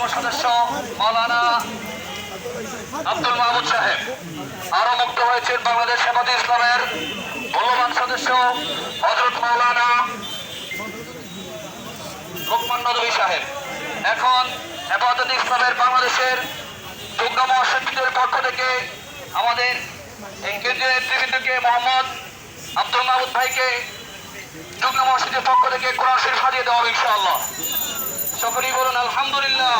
যুগ্ম সদস্য মৌলানা আব্দুল মাহমুদ সাহেব। আরও মুক্ত হয়েছেন বাংলাদেশ হেফাজত ইসলামের মূল্যবান সদস্য হজরত মৌলানা লোকমান নদী সাহেব। এখন হেফাজত ইসলামের বাংলাদেশের যুগ্ম মহাসচিবের পক্ষ থেকে আমাদের কেন্দ্রীয় নেতৃবৃন্দকে মোহাম্মদ আব্দুল মাহমুদ ভাইকে যুগ্ম মহাসচিবের পক্ষ থেকে কোরআন শরীফ হারিয়ে দেওয়া ইনশাআল্লাহ। সকলেই বলুন, আলহামদুলিল্লাহ।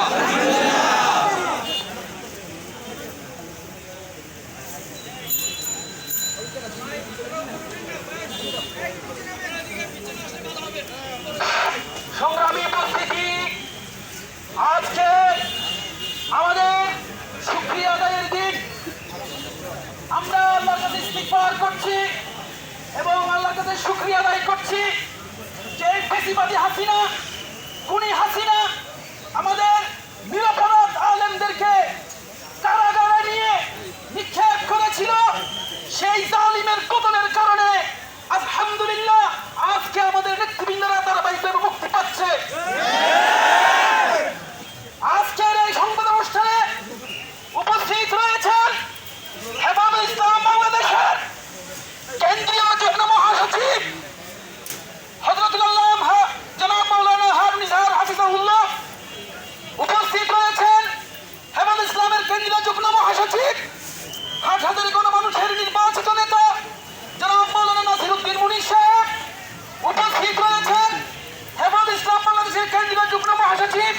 সংগ্রামী উপস্থিতি, আজকে আমাদের সুক্রিয়া আদায়ের দিন। আমরা আল্লাহর কাছে ইস্তিগফার করছি এবং আল্লাহর কাছে শুকরিয়া আদায় করছি। যে ফেসিবাদী হাসিনা। খুনি হাসিনা আমাদের নিরাপরাধ আলেমদেরকে কারাগারে নিয়ে নিক্ষেপ করেছিল, সেই জালিমের পতনের কারণে আলহামদুলিল্লাহ আজকে আমাদের নেতৃবৃন্দরা ধারাবাহিকভাবে মুক্তি পাচ্ছে আজকের এই সংবাদ অনুষ্ঠানে উপস্থিত রয়েছেন হেফাজ ইসলাম বাংলাদেশের কেন্দ্রীয় যুগ্ম মহাসচিব হজরতুল্লাহ জনাব মৌলানা হারুন ইসহার হাফিজাহুল্লাহ উপস্থিত রয়েছেন হেফাজ ইসলামের কেন্দ্রীয় যুগ্ম মহাসচিব হাট হাজারি কোনো মানুষের নির্বাচিত নেতা জনাব মৌলানা নাসিরুদ্দিন মুনির সাহেব উপস্থিত রয়েছেন হেফাজ ইসলাম বাংলাদেশের কেন্দ্রীয় যুগ্ম মহাসচিব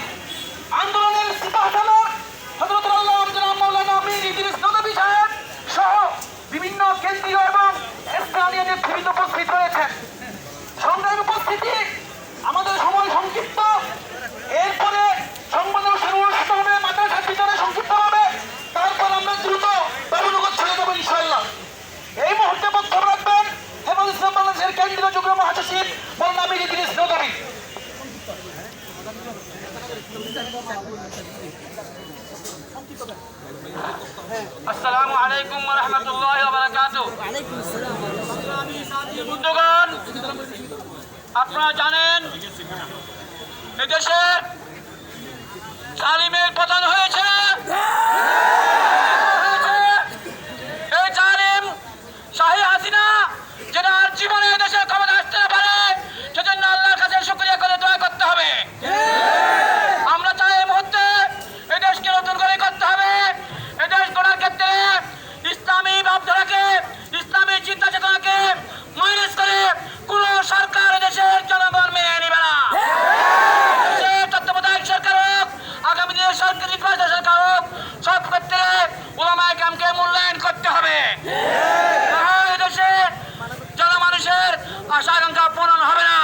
আন্দোলনের সিপাহসালার হজরতুল আল্লাহ জনাব মৌলানা আমির ইদ্রিস নদবী সাহেব সহ বিভিন্ন কেন্দ্রীয় এবং স্থানীয় নেতৃবৃন্দ উপস্থিত রয়েছেন সংগ্রাম উপস্থিতি আমাদের সময় সংক্ষিপ্ত এরপরে সংবাদ অনুষ্ঠান অনুষ্ঠিত হবে মাদ্রাসার ভিতরে সংক্ষিপ্ত হবে তারপর আমরা দ্রুত বাবুনগর চলে যাব ইনশাল্লাহ এই মুহূর্তে বক্তব্য রাখবেন হেমন্ত ইসলাম বাংলাদেশের কেন্দ্রীয় যুগ্ম মহাসচিব মৌলানা আমির ইদ্রিস নদবী আসসালামু আলাইকুম রহমতুল্লাহ বারাকাতু আপনারা জানেন এদেশে তালিমের পতন হয়েছে এই জালিম শাহী হাসিনা যেন আর জীবনে এদেশে ক্ষমতা আসতে না পারে সেজন্য আল্লাহর কাছে শুক্রিয়া করে দোয়া করতে হবে আমরা চাই এই মুহূর্তে এদেশকে নতুন করে করতে হবে এদেশ গড়ার ক্ষেত্রে ইসলামী ভাবধারাকে ইসলামী চিন্তা চেতনাকে মাইনাস করে কোন সরকার দেশের জনগণ মেনে নিবে না সে তত্ত্বাবধায়ক সরকার হোক আগামী দিনের সরকার নির্বাচিত সরকার হোক সব ক্ষেত্রে ওলামায় কামকে মূল্যায়ন করতে হবে তাহলে এদেশে জনমানুষের আশা আকাঙ্ক্ষা পূরণ হবে না।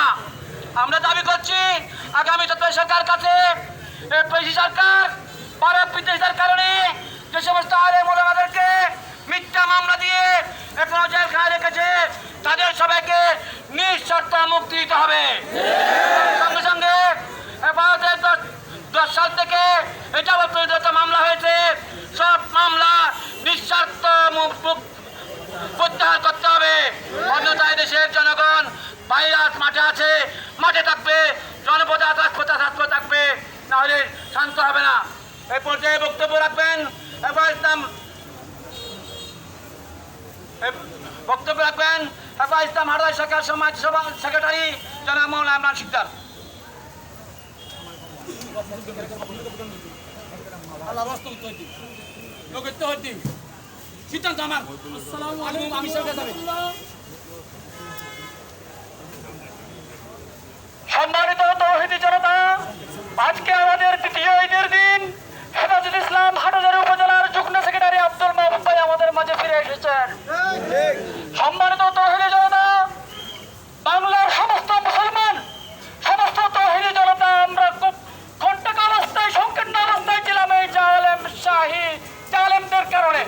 আমরা দাবি করছি আগামী তত্ত্ব সরকার কাছে পেশি সরকার, ভারত বিদ্বেষের কারণে যে সমস্ত আরে মোলামাদেরকে মিথ্যা মামলা দিয়ে এখনও জেলখানায় রেখেছে, তাদের সবাইকে নিঃশর্ত মুক্তি দিতে হবে। সঙ্গে সঙ্গে ভারতের দশ সাল থেকে এটা মামলা হয়েছে। মাঠে আছে মাঠে থাকবে জনপদে রাজপথে রাজপথ থাকবে নাহলে শান্ত হবে না। এই পর্যায়ে বক্তব্য রাখবেন এবার ইসলাম বক্তব্য রাখবেন এবার ইসলাম হারাই সরকার সমাজ সভা সেক্রেটারি জনাব মৌলানা ইমরান শিকদার। সিদ্ধান্ত আমার। আসসালামু আলাইকুম। আমি সরকার যাবে। সম্মানিত তৌহিদি জনতা আজকে আমাদের দ্বিতীয় ঈদের দিন হেফাজুল ইসলাম হাটাজারি উপজেলার যুগ্ম সেক্রেটারি আব্দুল মাহবুব ভাই আমাদের মাঝে ফিরে এসেছেন সম্মানিত তৌহিদি জনতা বাংলার সমস্ত মুসলমান সমস্ত তৌহিদি জনতা আমরা খুব কণ্টক অবস্থায় সংকীর্ণ অবস্থায় ছিলাম এই জালেম শাহী জালেমদের কারণে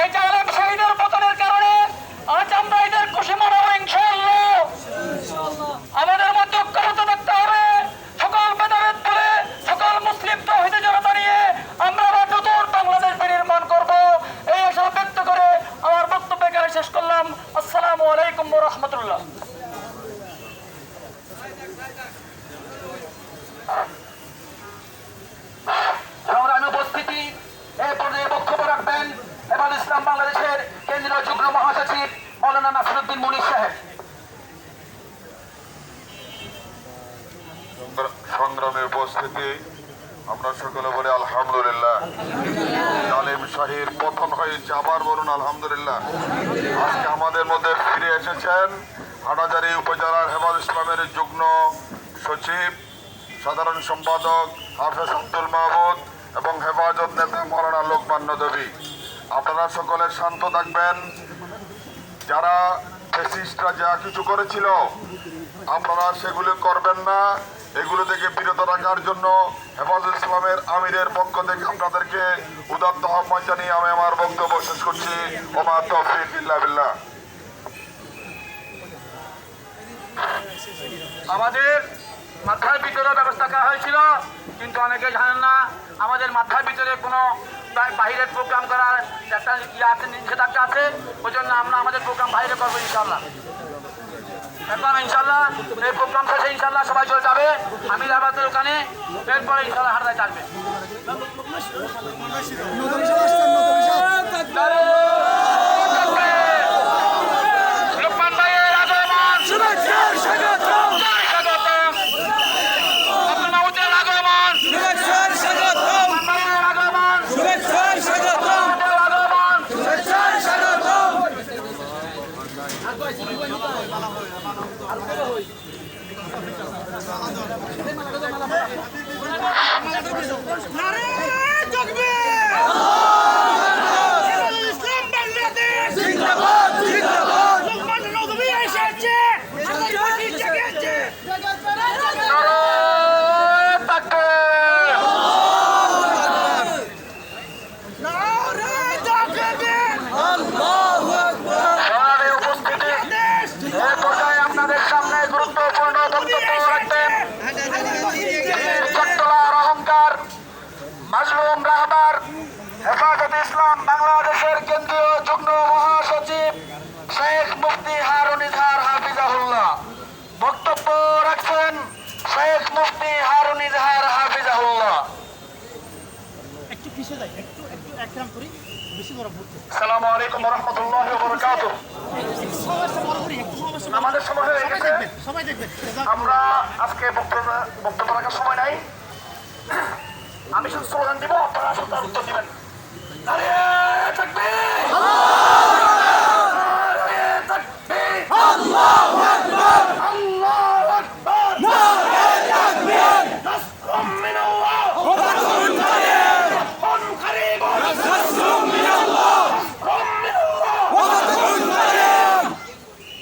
এই জালেম শাহীদের পতনের কারণে আজ আমরা এদের খুশি মনাবো ইনশাআল্লাহ আমাদের মধ্যে ঐক্যবদ্ধ থাকতে হবে সকল ভেদাভেদ করে সকল মুসলিম তহিদে জনতা নিয়ে আমরা আবার নতুন বাংলাদেশ নির্মাণ করব এই আশা ব্যক্ত করে আমার বক্তব্য এখানে শেষ করলাম আসসালামু আলাইকুম উপস্থিতি এ পর্যায়ে বক্তব্য রাখবেন হেফাজ ইসলাম বাংলাদেশের কেন্দ্রীয় যুগ্ম মহাসচিব মৌলানা নাসিরুদ্দিন মুনির সাহেব। সংগ্রামে উপস্থিতি, আমরা সকলে বলি আলহামদুলিল্লাহ। জালিম শাহীর পতন হয়েছে আবার বলুন আলহামদুলিল্লাহ। আজকে আমাদের মধ্যে ফিরে এসেছেন হাটাজারি উপজেলার হেফাজ ইসলামের যুগ্ম সচিব, সাধারণ সম্পাদক হাফেজ আব্দুল মাহমুদ এবং হেফাজত নেতা মৌলানা লোকমান নদবী আপনারা সকলে শান্ত থাকবেন। যারা ফেসিস্টরা যা কিছু করেছিল, আপনারা সেগুলো করবেন না। এগুলো থেকে বিরত রাখার জন্য হেফাজুল ইসলামের আমিরের পক্ষ থেকে আপনাদেরকে উদাত্ত আহ্বান জানিয়ে আমি আমার বক্তব্য শেষ করছি। ওমা তৌফিক বিল্লাহ। আমাদের মাথার ভিতরে ব্যবস্থা করা হয়েছিল, কিন্তু অনেকে জানেন না, আমাদের মাথার ভিতরে কোনো বাইরের প্রোগ্রাম করার একটা ইয়ে আছে, নিষেধাজ্ঞা আছে ওই জন্য আমরা আমাদের প্রোগ্রাম বাইরে করব ইনশাল্লাহ এখন ইনশাল্লাহ এই প্রোগ্রাম শেষে ইনশাল্লাহ সবাই চলে যাবে, আমি আবাদের ওখানে, এরপরে ইনশাল্লাহ হারদায় থাকবে। একটু একরাম করি বেশি আসসালামু আলাইকুম রহমতুল্লাহ বরকাতুহ আমাদের সময় হয়ে সবাই গেছে। দেখবেন সবাই দেখবেন। আমরা আজকে বক্তব্য বক্তব্য রাখার সময় নাই। আমি শুধু স্লোগান দিব আপনারা শুধু উত্তর দিবেন। আরে তাকবীর! নারে তাকবীর! আল্লাহু আকবার! নাসরুম মিনাল্লাহ! ফাতহুন কারীবুন! নাসরুম মিনাল্লাহ!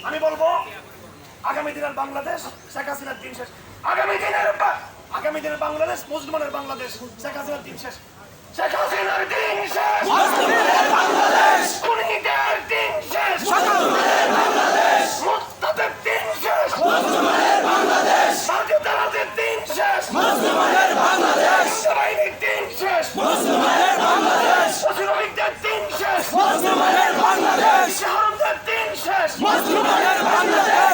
আমি বলব আগামী দিনের বাংলাদেশ শেখ হাসিনার দিন শেষ আগামী দিনের বা- আগামী দিনের বাংলাদেশ মুসলমানের বাংলাদেশ শেখ হাসিনার দিন শেষ শেখ হাসিনার দিন শেষ খুনিদের দিন শেষ মুক্তাদের দিন শেষ দিন শেষ সেনাবাহিনীর দিন শেষ অশ্রমিকদের দিন শেষ শাহরুখদের দিন শেষ শেখ রেহানার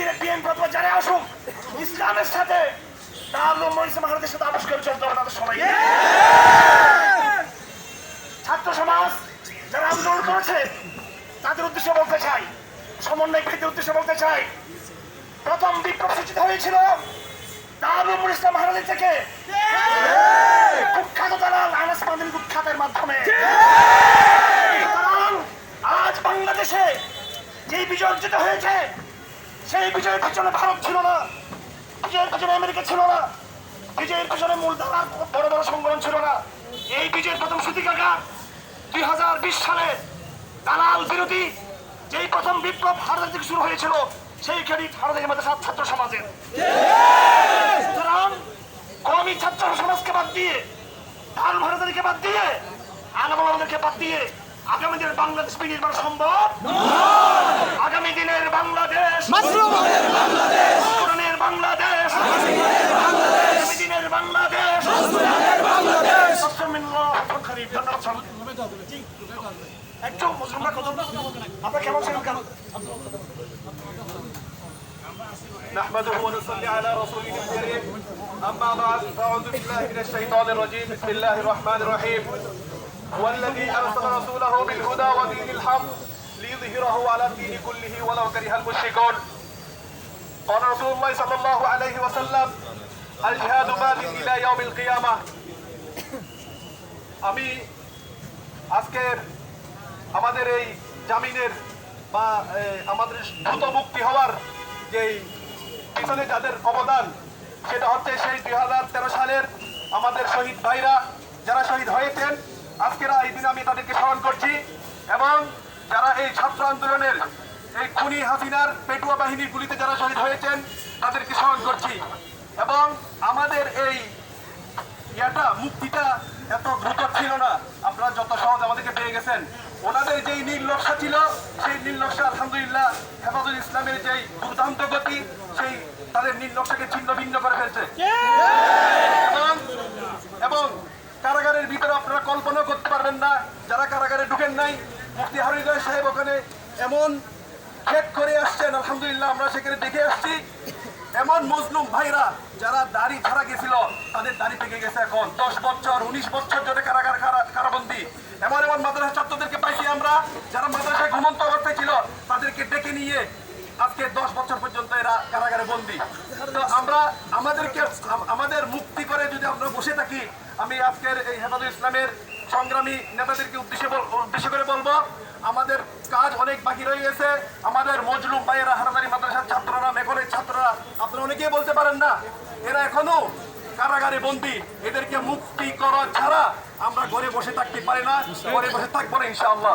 দিনে বিএনপি অথবা যারা আসুক ইসলামের সাথে তার মরিসে মহারাজের সাথে আবাস করে চলতে হবে তাদের সবাই। ছাত্র সমাজ যারা আন্দোলন করেছে তাদের উদ্দেশ্যে বলতে চাই সমন্বয়কারীদের উদ্দেশ্যে বলতে চাই প্রথম বিপ্লব সূচিত হয়েছিল দারুল ইসলাম মহারাজের থেকে কুখ্যাত দালাল আনাস মাদিন কুখ্যাতের মাধ্যমে। আজ বাংলাদেশে যে বিজয় অর্জিত হয়েছে সেই বিজয়ের পিছনে ভারত ছিল না। বিজয়ের পিছনে আমেরিকা ছিল না। বিজয়ের পিছনে মূলধারার বড় বড় সংগঠন ছিল না। এই বিজয়ের প্রথম সূতিকাগার দুই হাজার বিশ সালে দালাল বিরোধী যেই প্রথম বিপ্লব ভারত থেকে শুরু হয়েছিল সেই খেলি ভারতের মধ্যে ছাত্র সমাজের। সুতরাং কমই ছাত্র সমাজকে বাদ দিয়ে ধান ভারতেরকে বাদ দিয়ে আনবলদেরকে বাদ দিয়ে আগামী দিনের বাংলাদেশ বিনির্মাণ সম্ভব আগামী দিনের বাংলাদেশ কোরআনের বাংলাদেশ আগামী দিনের বাংলাদেশ আলহামদুলিল্লাহ, সরকারি ধন্যবাদ সবাই। একজন মুসলমান কত আপনার কেমন ছিলেন কেন نحمده ونصلي على رسوله الكريم أما بعد فأعوذ بالله من الشيطان الرجيم بسم الله الرحمن الرحيم هو الذي أرسل رسوله بالهدى ودين الحق ليظهره على الدين كله ولو كره المشركون قال رسول الله صلى الله عليه وسلم الجهاد ماد إلى يوم القيامة আমি আজকের আমাদের এই জামিনের বা এ, আমাদের দ্রুত মুক্তি হওয়ার যেই পিছনে যাদের অবদান সেটা হচ্ছে সেই দুই সালের আমাদের শহীদ ভাইরা যারা শহীদ হয়েছেন আজকের এই দিনে আমি তাদেরকে স্মরণ করছি এবং যারা এই ছাত্র আন্দোলনের এই খুনি হাসিনার পেটুয়া বাহিনীর গুলিতে যারা শহীদ হয়েছেন, তাদেরকে স্মরণ করছি। এবং আমাদের এই ইয়াটা, মুক্তিটা এত দ্রুত ছিল না। আপনারা যত সহজ আমাদেরকে পেয়ে গেছেন। ওনাদের যেই নীল ছিল, সেই নীল আলহামদুলিল্লাহ, হেফাজুল ইসলামের যেই দুর্দান্ত গতি, সেই তাদের নীল ছিন্ন ভিন্ন করে ফেলছে। এবং এবং কারাগারের ভিতরে আপনারা কল্পনা করতে পারবেন না, যারা কারাগারে ঢুকেন নাই, মুফতি হরিদয় সাহেব ওখানে এমন চেক করে আসছেন, আলহামদুলিল্লাহ আমরা সেখানে দেখে আসছি। এমন মজলুম ভাইরা যারা দাড়ি ছাড়া গেছিল, তাদের দাড়ি পেকে গেছে এখন। দশ বছর, উনিশ বছর ধরে কারাগার কারা- কারাবন্দি এমন এমন মাদ্রাসা ছাত্রদেরকে পাইছি আমরা, যারা মাদ্রাসায় ঘুমন্ত অবস্থায় ছিল, তাদেরকে ডেকে নিয়ে আজকে দশ বছর পর্যন্ত এরা কারাগারে বন্দি। তো আমরা আমাদেরকে আমাদের মুক্তি করে যদি আমরা বসে থাকি আমি আজকের এই হেফাজুল ইসলামের সংগ্রামী নেতাদেরকে উদ্দেশ্যে উদ্দেশ্য করে বলব, আমাদের কাজ অনেক বাকি রয়ে গেছে। আমাদের মজলুম ভাইয়েরা হারাদারি মাদ্রাসার ছাত্ররা, মেঘলের ছাত্ররা, আপনারা অনেকেই বলতে পারেন না, এরা এখনও কারাগারে বন্দি। এদেরকে মুক্তি করা ছাড়া আমরা ঘরে বসে থাকতে পারি না, ঘরে বসে থাকব না ইনশাআল্লাহ।